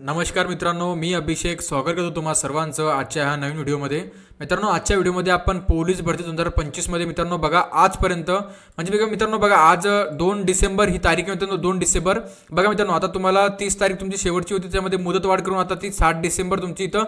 नमस्कार मित्रांनो मी अभिषेक स्वागत करतो तुम्हा सर्वांचं आजच्या ह्या नवीन व्हिडिओमध्ये. मित्रांनो आजच्या व्हिडिओमध्ये आपण पोलीस भरती दोन हजार पंचवीसमध्ये मित्रांनो बघा आजपर्यंत. म्हणजे बघा मित्रांनो बघा आज दोन डिसेंबर ही तारीख आहे मित्रांनो दोन डिसेंबर. बघा मित्रांनो आता तुम्हाला तीस तारीख तुमची शेवटची होती त्यामध्ये मुदतवाढ करून आता ती सात डिसेंबर तुमची इथं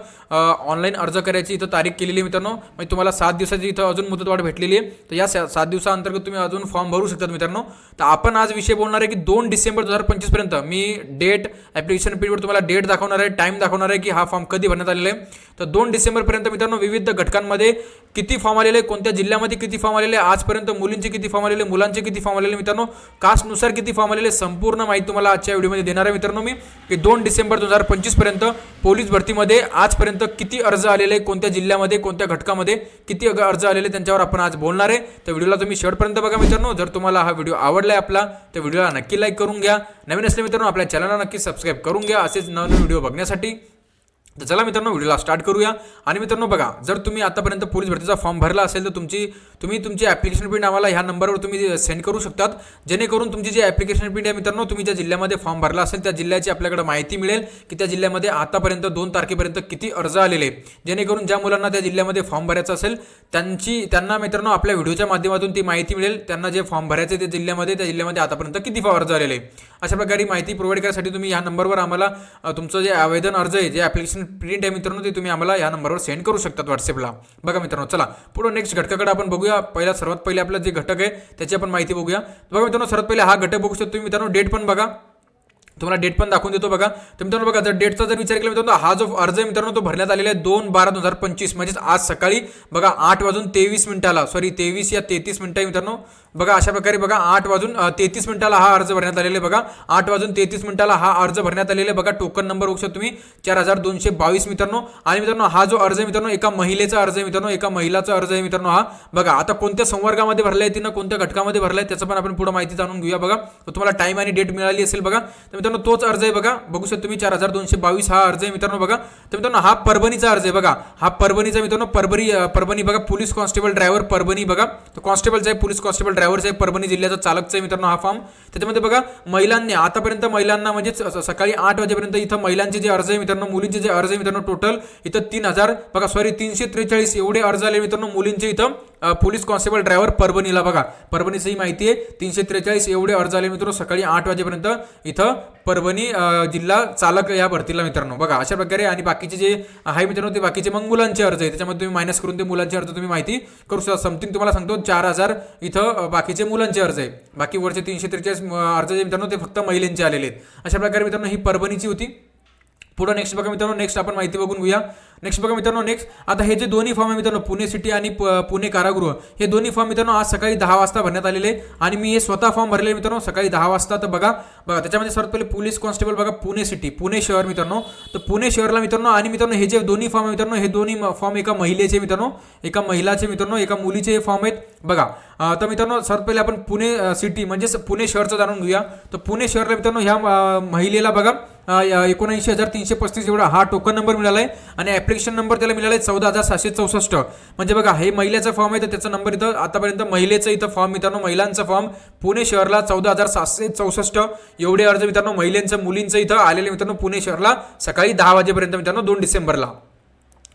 ऑनलाईन अर्ज करायची इथं तारीख केलेली आहे मित्रांनो. म्हणजे तुम्हाला सात दिवसाची इथं अजून मुदतवाढ भेटलेली आहे. तर या सात दिवसाअंतर्गत तुम्ही अजून फॉर्म भरू शकतात मित्रांनो. तर आपण आज विषय बोलणार आहे की दोन डिसेंबर दोन हजार पंचवीसपर्यंत. मी डेट ॲप्लिकेशन पिरियडवर तुम्हाला डेट दाखवणार आहे टाईम दाखवणार आहे की हा फॉर्म कधी भरण्यात आलेला आहे. तर दोन डिसेंबरपर्यंत मित्रांनो विविध घटकांमध्ये किती फॉर्म आलेले कोणत्या जिल्ह्यामध्ये किती फॉर्म आलेले आहे, आजपर्यंत मुलींचे किती फॉर्म आलेले मुलांचे किती फॉर्म आलेले मित्रांनो कास्टनुसार किती फॉर्म आलेले संपूर्ण माहिती तुम्हाला आजच्या व्हिडिओमध्ये देणार आहे मित्रांनो मी की दोन डिसेंबर दोन हजार पंचवीसपर्यंत पोलीस भरतीमध्ये आजपर्यंत किती अर्ज आलेले आहे, कोणत्या जिल्ह्यामध्ये कोणत्या घटकामध्ये किती अर्ज आलेले त्यांच्यावर आपण आज बोलणार आहे. तर व्हिडिओला तुम्ही शेवटपर्यंत बघा मित्रांनो जर तुम्हाला हा व्हिडिओ आवडला आहे आपला तर व्हिडिओला नक्की लाईक करून घ्या. नवीन असले मित्रांनो आपल्या चॅनलला नक्की सबस्क्राईब करून घ्या. असेच नवीन व्हिडिओ बघण्यासाठी तर चला मित्रांनो व्हिडिओला स्टार्ट करूया. आणि मित्रांनो बघा जर तुम्ही आतापर्यंत पोलीस भरतीचा फॉर्म भरला असेल तर तुमची तुम्ही तुमची ॲप्लिकेशन प्रिंट आम्हाला ह्या नंबरवर तुम्ही सेंड करू शकतात. जेणेकरून तुमची जी ॲप्लिकेशन प्रिंट आहे मित्रांनो तुम्ही ज्या जिल्ह्यामध्ये फॉर्म भरला असेल त्या जिल्ह्याची आपल्याकडे माहिती मिळेल की त्या जिल्ह्यामध्ये आतापर्यंत दोन तारखेपर्यंत किती अर्ज आलेले जेणेकरून ज्या मुलांना त्या जिल्ह्यामध्ये फॉर्म भरायचा असेल त्यांची त्यांना मित्रांनो आपल्या व्हिडिओच्या माध्यमातून ती माहिती मिळेल. त्यांना जे फॉर्म भरायचे त्या जिल्ह्यामध्ये त्या जिल्ह्यामध्ये आतापर्यंत किती फॉर्म अर्ज आलेले आहे. अशा प्रकारे माहिती प्रोव्हाइड करण्यासाठी तुम्ही ह्या नंबरवर आम्हाला तुमचं जे आवेदन अर्ज आहे जे ॲप्लिकेशन प्रिंट आहे मित्रांनो ते तुम्ही आम्हाला या नंबरवर सेंड करू शकतात व्हॉट्सअपला बघा मित्रांनो चला. पुढं नेक्स्ट घटकाकडे आपण बघूया. पहिला सर्वात पहिले आपलं जे घटक आहे त्याची आपण माहिती बघूया. बघा मित्रांनो सर्वात पहिले हा घटक बघू शकतो तुम्ही मित्रांनो डेट पण बघा. तुम्हाला डेट पण दाखवून देतो बघा. तर मित्रांनो बघा जर डेटचा जर विचार केला मित्रांनो हा जो अर्ज आहे मित्रांनो तो भरण्यात आलेला आहे दोन बारा दोन हजार पंचवीस. म्हणजेच आज सकाळी बघा आठ वाजून तेवीस मिनिटाला सॉरी तेवीस या तेहतीस मिनिटं आहे मित्रांनो बघा अशा प्रकारे बघा आठ वाजून तेहतीस मिनिटाला हा अर्ज भरण्यात आलेला आहे बघा. आठ वाजून तेहतीस मिनिटाला हा अर्ज भरण्यात आलेला आहे बघा. टोकन नंबर बघू शकता तुम्ही चार हजार दोनशे बावीस मित्रांनो. आणि मित्रांनो हा जो अर्ज आहे मित्रांनो एका महिलेचा अर्ज आहे मित्रांनो एका महिलाचा अर्ज आहे मित्रांनो हा. बघा आता कोणत्या संवर्गामध्ये भरला आहे तिनं कोणत्या घटकामध्ये भरला आहे त्याचं पण आपण पुढे माहिती जाणून घेऊया बघा. तुम्हाला टाईम आणि डेट मिळाली असेल बघा. तर मित्रांनो तोच अर्ज आहे बघा. बघू शकता तुम्ही चार हजार दोनशे बावीस हा अर्ज आहे मित्रांनो बघा. तर मित्रांनो हा परभणीचा अर्ज आहे बघा. हा परभणीचा मित्रांनो परभणी परभणी बघा पोलीस कॉन्स्टेबल ड्रायव्हर परभणी बघा. तर कॉन्स्टेबलचा आहे पोलीस कॉन्स्टेबल ड्रायव्हरचा आहे परभणी जिल्ह्याचा चालकचा आहे मित्रांनो हा फॉर्म. त्याच्यामध्ये बघा महिलांनी आतापर्यंत महिलांना म्हणजे सकाळी आठ वाजेपर्यंत इथं महिलांचे जे अर्ज आहे मित्रांनो मुलींचे जे अर्ज आहे मित्रांनो टोटल इथं तीन हजार बघा सॉरी तीनशे त्रेचाळीस एवढे अर्ज आले मित्रांनो मुलींचे इथं. पोलीस कॉन्स्टेबल ड्रायव्हर परभणीला बघा. परभणीची ही माहिती आहे. तीनशे त्रेचाळीस एवढे अर्ज आले मित्रांनो. सकाळी आठ वाजेपर्यंत इथं परभणी जिल्हा चालक या भरतीला मित्रांनो. बघा अशा प्रकारे आणि बाकीचे जे आहे मित्रांनो ते बाकीचे मग मुलांचे अर्ज आहे त्याच्यामध्ये तुम्ही मायनस करून ते मुलांचे अर्ज तुम्ही माहिती करू शकता. समथिंग तुम्हाला सांगतो चार हजार इथं बाकीचे मुलांचे अर्ज आहे बाकी वरचे तीनशे त्रेचाळीस अर्ज जे मित्रांनो ते फक्त महिलांचे आलेले आहेत. अशा प्रकारे मित्रांनो ही परभणीची होती. पुढं नेक्स्ट बघा मित्रांनो नेक्स्ट आपण माहिती बघून घेऊया. नेक्स्ट बघा मित्रांनो नेक्स्ट आता हे जे दोन्ही फॉर्म आहे मित्रांनो पुणे सिटी आणि प- पुणे कारागृह हे दोन्ही फॉर्म मित्रांनो आज सकाळी दहा वाजता भरण्यात आलेले आहे. आणि मी हे स्वतः फॉर्म भरलेले मित्रांनो सकाळी दहा वाजता. तर बघा बघा त्याच्यामध्ये सर्वात पहिले पोलीस कॉन्स्टेबल बघा पुणे सिटी पुणे शहर मित्रांनो. तर पुणे शहरला मित्रांनो आणि मित्रांनो हे जे दोन्ही फॉर्म आहे मित्रांनो हे दोन्ही फॉर्म एका महिलेचे मित्रांनो. एका महिलाचे मित्रांनो एका मुलीचे हे फॉर्म आहेत. बघा तर मित्रांनो सर्वात पहिले आपण पुणे सिटी म्हणजेच पुणे शहरचं जाणून घेऊया. तर पुणे शहरला मित्रांनो ह्या महिलेला बघा एकोणऐंशी हजार तीनशे पस्तीस एवढा हा टोकन नंबर मिळाला आहे आणि ॲप्लिकेशन नंबर त्याला मिळाला आहे चौदा हजार सातशे चौसष्ट. म्हणजे बघा हे महिलेचा फॉर्म आहे तर त्याचा नंबर इथं आतापर्यंत महिलेचं इथं फॉर्म मित्रांनो महिलांचा फॉर्म पुणे शहरला चौदा हजार सातशे चौसष्ट. एवढे अर्ज मित्रांनो महिलांचं मुलींचं इथं आलेले मित्रांनो पुणे शहरला सकाळी दहा वाजेपर्यंत मित्रांनो दोन डिसेंबरला.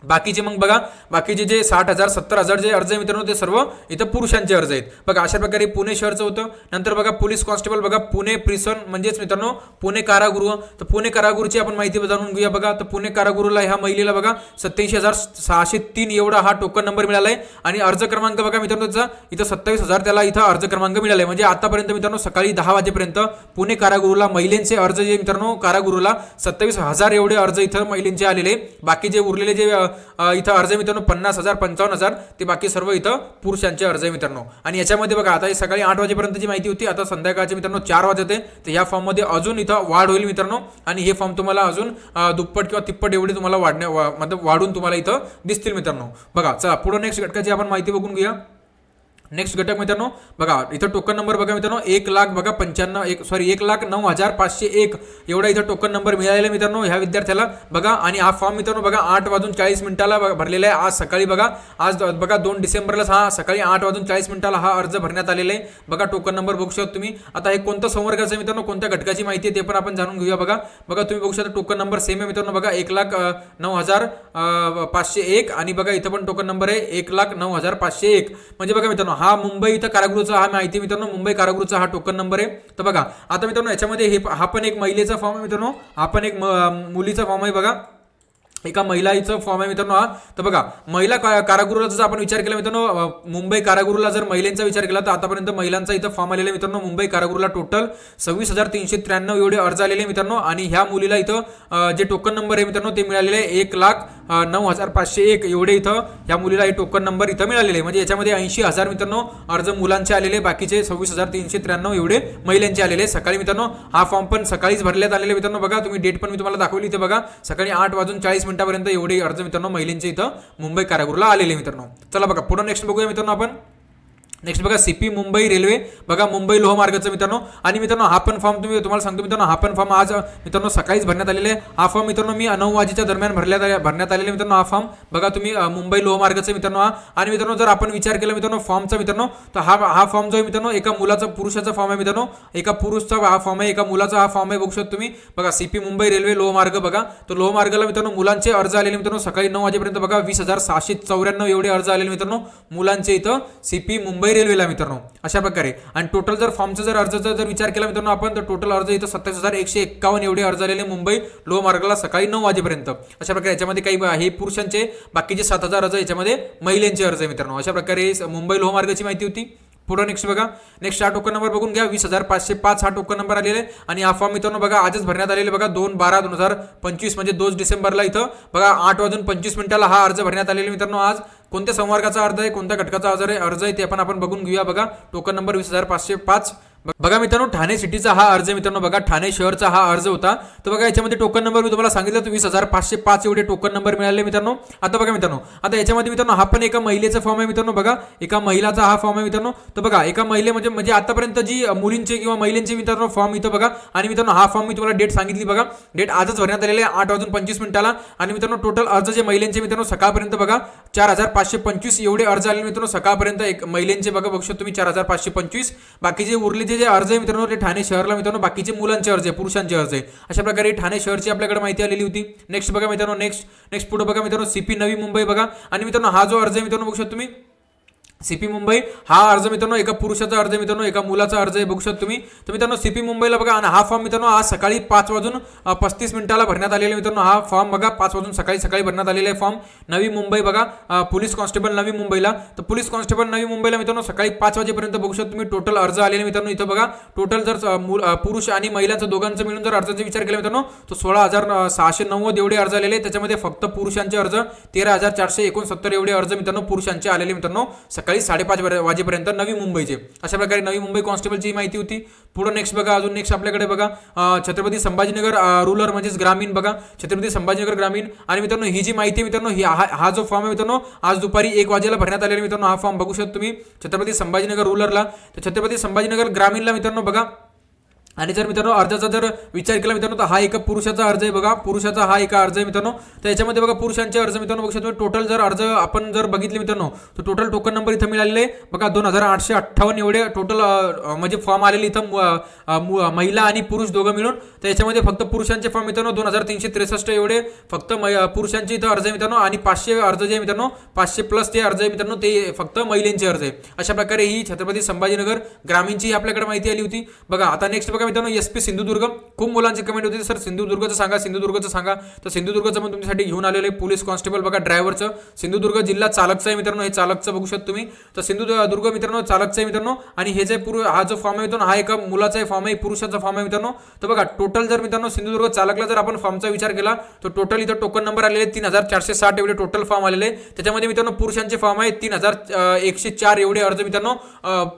बाकीचे मग बघा बाकीचे जे साठ हजार सत्तर हजार जे अर्ज आहे मित्रांनो ते सर्व इथं पुरुषांचे अर्ज आहेत. बघा अशा प्रकारे पुणे शहरचं होतं. नंतर बघा पोलीस कॉन्स्टेबल बघा पुणे प्रिसन म्हणजेच मित्रांनो पुणे कारागृह. तर पुणे कारागृहची आपण माहिती जाणून घेऊया बघा. तर पुणे कारागृहला ह्या महिलेला बघा सत्याऐंशी हजार सहाशे तीन एवढा हा टोकन नंबर मिळाला आहे आणि अर्ज क्रमांक बघा मित्रांनो त्याचा इथं सत्तावीस हजार त्याला इथं अर्ज क्रमांक मिळाला आहे म्हणजे आतापर्यंत मित्रांनो सकाळी दहा वाजेपर्यंत पुणे कारागृहला महिलेंचे अर्ज जे मित्रांनो कारागृहला सत्तावीस हजार एवढे अर्ज इथं महिलेंचे आलेले. बाकी जे उरलेले जे इथं अर्ज मित्रांनो पन्नास हजार पंचावन्न हजार ते बाकी सर्व इथं पुरुषांचे अर्ज आहे मित्रांनो. आणि याच्यामध्ये बघा आता हे सकाळी आठ वाजेपर्यंतची माहिती होती आता संध्याकाळचे मित्रांनो चार वाजते तर या फॉर्ममध्ये अजून इथं वाढ होईल मित्रांनो. आणि हे फॉर्म तुम्हाला अजून दुप्पट किंवा तिप्पट एवढी तुम्हाला वाढण्या मतलब वाढून तुम्हाला इथं दिसतील मित्रांनो. बघा चला पुढे नेक्स्ट घटकाची आपण माहिती बघून घेऊया. नेक्स्ट घटक मित्रांनो बघा इथं टोकन नंबर बघा मित्रांनो एक लाख बघा पंच्याण्णव एक सॉरी एक लाख नऊ हजार पाचशे एक. एवढा इथं टोकन नंबर मिळालेला आहे मित्रांनो ह्या विद्यार्थ्याला बघा. आणि हा फॉर्म मित्रांनो बघा आठ वाजून चाळीस मिनिटाला भरलेला आहे. आज सकाळी बघा आज बघा दोन डिसेंबरला हा सकाळी आठ वाजून चाळीस मिनिटाला हा अर्ज भरण्यात आलेला आहे. बघा टोकन नंबर बघू शकता तुम्ही. आता हे कोणतं संवर्गाचं आहे मित्रांनो कोणत्या घटकाची माहिती आहे ते पण आपण जाणून घेऊया बघा. बघा तुम्ही बघू शकता टोकन नंबर सेम आहे मित्रांनो बघा एक लाख नऊ हजार पाचशे एक. आणि बघा इथं पण टोकन नंबर आहे एक लाख नऊ हजार पाचशे एक. म्हणजे बघा मित्रांनो हा मुंबई इथं कारागृहचा हा माहिती मित्रांनो मुंबई कारागृहचा हा टोकन नंबर आहे. तर बघा आता मित्रांनो याच्यामध्ये हे हा पण एक महिलेचा फॉर्म आहे मित्रांनो. हा पण एक म- मुलीचा फॉर्म आहे बघा. एका महिलाचं फॉर्म आहे मित्रांनो हा. तर बघा महिला का कारागृहाचा जर आपण विचार केला मित्रांनो मुंबई कारागृहाला जर महिलांचा विचार केला तर आतापर्यंत महिलांचा इथं फॉर्म आलेला आहे मित्रांनो मुंबई कारागृहाला टोटल सव्वीस हजार तीनशे त्र्याण्णव एवढे अर्ज आलेले आहे मित्रांनो. आणि ह्या मुलीला इथं जे टोकन नंबर आहे मित्रांनो ते मिळालेले आहे एक लाख नऊ हजार पाचशे एक एवढे इथं या मुलीला हे टोकन नंबर इथं मिळालेले आहे. म्हणजे याच्यामध्ये ऐंशी हजार मित्रांनो अर्ज मुलांचे आलेले बाकीचे सव्वीस हजार तीनशे त्र्याण्णव एवढे महिलांचे आलेले सकाळी मित्रांनो हा फॉर्म पण सकाळीच भरण्यात आलेले मित्रांनो बघा. तुम्ही डेट पण मी तुम्हाला दाखवली इथे बघा. सकाळी आठ वाजून चाळीस मिनिटापर्यंत एवढे अर्ज मित्रांनो महिलांचे इथं मुंबई कारागृहला आलेले मित्रांनो. चला बघा पुढे नेक्स्ट बघूया मित्रांनो आपण. नेक्स्ट बघा सीपी मुंबई रेल्वे बघा मुंबई लोहमार्गाचं मित्रांनो. आणि मित्रांनो हा पण फॉर्म तुम्ही तुम्हाला सांगतो मित्रांनो हा पण फॉर्म आज मित्रांनो सकाळीच भरण्यात आलेला आहे. हा फॉर्म मित्रांनो मी नऊ वाजेच्या दरम्यान भरल्या आले- भरण्यात आलेला मित्रांनो हा फॉर्म बघा तुम्ही मुंबई लोहमार्गाचं मित्रांनो हा. आणि मित्रांनो जर आपण विचार केला मित्रांनो फॉर्मचा मित्रांनो तर हा हा फॉर्म जो आहे मित्रांनो एका मुलाचा पुरुषाचा फॉर्म आहे मित्रांनो. एका पुरुषचा हा फॉर्म आहे एका मुलाचा हा फॉर्म आहे बघू शकतो तुम्ही. बघा सीपी मुंबई रेल्वे लोहमार्ग बघा. तो लोहमार्गाला मित्रांनो मुलांचे अर्ज आलेले मित्रांनो सकाळी नऊ वाजेपर्यंत बघा वीस हजार सहाशे चौऱ्याण्णव एवढे अर्ज आलेले मित्रांनो मुलांचे इथं. सीपी मुंबई रेल्वेला मित्रांनो. अशा प्रकारे. आणि टोटल जर फॉर्मचा जर अर्जाचा जर विचार केला मित्रांनो आपण तर टोटल अर्ज इथं सत्तावीस हजार एकशे एक्कावन्न एवढे अर्ज आलेले मुंबई लोहमार्गाला सकाळी नऊ वाजेपर्यंत. अशा प्रकारे याच्यामध्ये काही हे पुरुषांचे बाकीचे सात हजार अर्ज याच्यामध्ये महिलांचे अर्ज आहे मित्रांनो. अशा प्रकारे मुंबई मुंबई लोहमार्गाची माहिती होती. पुढं नेक्स्ट बघा. नेक्स्ट हा टोकन नंबर बघून घ्या. वीस हजार पाचशे पाच हा टोकन नंबर आलेले आणि हा फॉर्म मित्रांनो बघा आजच भरण्यात आलेले बघा. दोन बारा दोन हजार पंचवीस म्हणजे दोन डिसेंबरला इथं. बघा आठ वाजून पंचवीस मिनिटाला हा अर्ज भरण्यात आलेला मित्रांनो आज. कोणत्या संवर्गाचा अर्ज आहे कोणत्या घटकाचा अर्ज आहे अर्ज आहे ते पण आपण बघून घेऊया. बघा टोकन नंबर वीस हजार पाचशे पाच. बघा मित्रांनो ठाणे सिटीचा हा अर्ज मित्रांनो बघा ठाणे शहरचा हा अर्ज होता. तर बघा याच्यामध्ये टोकन नंबर मी तुम्हाला सांगितलं तर वीस हजार पाचशे पाच एवढे टोकन नंबर मिळाले मित्रांनो. आता बघा मित्रांनो आता याच्यामध्ये मित्रांनो हा पण एका महिलेचा फॉर्म आहे मित्रांनो बघा. एका महिलाचा हा फॉर्म आहे मित्रांनो. तर बघा एका महिले म्हणजे म्हणजे आतापर्यंत जी मुलींचे किंवा महिलांचे मित्रांनो फॉर्म इथं बघा. आणि मित्रांनो हा फॉर्म मी तुम्हाला डेट सांगितली बघा. डेट आजच भरण्यात आलेले आहे आठ वाजून पंचवीस मिनिटाला. आणि मित्रांनो टोटल अर्ज जे महिलांचे मित्रांनो सकाळपर्यंत बघा चार हजार पाचशे पंचवीस एवढे अर्ज आले मित्रांनो सकाळपर्यंत एक महिलांचे बघा बघू शकतो तुम्ही चार हजार पाचशे पंचवीस. बाकीचे उरले जे अर्ज आहे मित्रांनो ते ठाणे शहरला मित्रांनो बाकीचे मुलांचे अर्ज आहे पुरुषांचे अर्ज आहे. अशा प्रकारे ठाणे शहरची आपल्याकडे माहिती आलेली होती. नेक्स्ट बघा मित्रांनो नेक्स्ट नेक्स्ट पुढे बघा मित्रांनो सीपी नवी मुंबई बघा. आणि मित्रांनो हा जो अर्ज आहे मित्रांनो बघू शकतो तुम्ही. सीपी मुंबई हा अर्ज मित्रांनो एका पुरुषाचा अर्ज मित्रांनो एका मुलाचा अर्ज आहे बघू शकता तुम्ही. तर मित्रांनो सीपी मुंबईला बघा आणि हा फॉर्म मित्रांनो आज सकाळी पाच वाजून पस्तीस मिनिटाला भरण्यात आलेला मित्रांनो हा फॉर्म बघा पाच वाजून सकाळी सकाळी भरण्यात आलेला आहे फॉर्म. नवी मुंबई बघा पोलीस कॉन्स्टेबल नवी मुंबईला. तर पोलीस कॉन्स्टेबल नवी मुंबईला मित्रांनो सकाळी पाच वाजेपर्यंत बघू शकता तुम्ही टोटल अर्ज आलेले मित्रांनो इथं बघा. टोटल जर पुरुष आणि महिलांचं दोघांचं मिळून जर अर्जांचा विचार केला मित्रांनो तर सोळा हजार सहाशे नव्वद एवढे अर्ज आलेले त्याच्यामध्ये फक्त पुरुषांचे अर्ज तेरा हजार चारशे एकोणसत्तर एवढे अर्ज मित्रांनो पुरुषांचे आलेले मित्रांनो. सकाळी साडेपाच वाजेपर्यंत नवी मुंबईचे. अशा प्रकारे नवी मुंबई कॉन्स्टेबलची माहिती होती. पुढे नेक्स्ट बघा अजून नेक्स्ट आपल्याकडे बघा छत्रपती संभाजीनगर रुरल म्हणजेच ग्रामीण बघा. छत्रपती संभाजीनगर ग्रामीण. आणि मित्रांनो ही जी माहिती आहे मित्रांनो ही हा हा जो फॉर्म आहे मित्रांनो आज दुपारी एक वाजेला भरण्यात आलेला मित्रांनो हा फॉर्म बघू शकतो तुम्ही. छत्रपती संभाजीनगर रुरलला तर छत्रपती संभाजीनगर ग्रामीणला मित्रांनो बघा आणि जर मित्रांनो अर्जाचा जर विचार केला मित्रांनो तर हा एका पुरुषाचा अर्ज आहे बघा. पुरुषाचा हा एका अर्ज आहे मित्रांनो. तर याच्यामध्ये बघा पुरुषांचे अर्ज मित्रांनो बघू शकतो टोटल जर अर्ज आपण जर बघितले मित्रांनो तर टोटल टोकन नंबर इथं मिळालेले बघा दोन हजार आठशे अठ्ठावन्न एवढे टोटल म्हणजे फॉर्म आलेले इथं महिला आणि पुरुष दोघं मिळून. तर याच्यामध्ये फक्त पुरुषांचे फॉर्म मित्रांनो दोन हजार तीनशे त्रेसष्ट एवढे फक्त मै- पुरुषांचे इथं अर्ज आहे मित्रांनो. आणि पाचशे अर्ज जे आहे मित्रांनो पाचशे प्लस ते अर्ज आहे मित्रांनो ते फक्त महिलांचे अर्ज आहे. अशा प्रकारे ही छत्रपती संभाजीनगर ग्रामीणची आपल्याकडे माहिती आली होती. बघा आता नेक्स्ट बघा मित्रांनो एस पी सिंधुदुर्ग. खूप मुलांची कमेंट होती सर सिंधुदुर्गचं सांगा सिंधुदुर्गचं सांगा. तर सिंधुदुर्गचं पण तुमच्यासाठी घेऊन आलेलं आहे पोलीस कॉन्स्टेबल बघा ड्रायव्हरचं. सिंधुदुर्ग जिल्हा चालकचं आहे मित्रांनो हे चालकचं बघू शकतो तुम्ही. तर सिंधुदुर्ग मित्रांनो चालकचं आहे मित्रांनो आणि हे जे पुरुष हा जो फॉर्म आहे मित्रांनो हा एका मुलाचा फॉर्म आहे पुरुषाचा फॉर्म आहे मित्रांनो. तर बघा टोटल जर मित्रांनो सिंधुदुर्ग चालकला जर आपण फॉर्मचा विचार केला तर टोटल इथं टोकन नंबर आलेले तीन हजार चारशे साठ एवढे टोटल फॉर्म आलेले त्याच्यामध्ये मित्रांनो पुरुषांचे फॉर्म आहे तीन हजार एकशे चार एवढे अर्ज मित्रांनो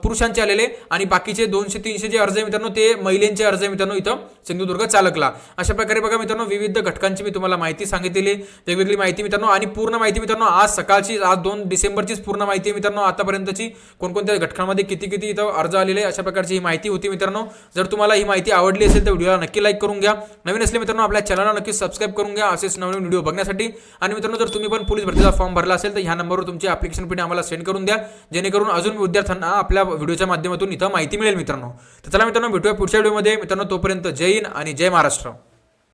पुरुषांचे आलेले आणि बाकीचे दोनशे तीनशे जे अर्ज आहे मित्रांनो ते महिला महिलांचे अर्ज मित्रांनो इथं सिंधुदुर्ग चालकला. अशा प्रकारे बघा मित्रांनो विविध घटकांची मी तुम्हाला माहिती सांगितलेली वेगवेगळी माहिती मित्रांनो आणि पूर्ण माहिती मित्रांनो आज सकाळची आज दोन डिसेंबरचीच पूर्ण माहिती आहे मित्रांनो. आतापर्यंतची कोणकोणत्या घटकांमध्ये किती किती इथं अर्ज आलेले अशा प्रकारची ही माहिती होती मित्रांनो. जर तुम्हाला ही माहिती आवडली असेल तर व्हिडिओला नक्की लाईक करून घ्या. नवीन असले मित्रांनो आपल्या चॅनलला नक्की सबस्क्राईब करून घ्या. असेच नवीन व्हिडिओ बघण्यासाठी. आणि मित्रांनो जर तुम्ही पण पोलीस भरतीचा फॉर्म भरला असेल तर ह्या नंबरवर तुमची ॲप्लिकेशन पिढी आम्हाला सेंड करून द्या. जेणेकरून अजून विद्यार्थ्यांना आपल्या व्हिडिओच्या माध्यमातून इथं माहिती मिळेल मित्रांनो. तर चला मित्रांनो भेटूया पुढच्या व्हिडिओमध्ये मित्रांनो तोपर्यंत जय हिंद आणि जय महाराष्ट्र.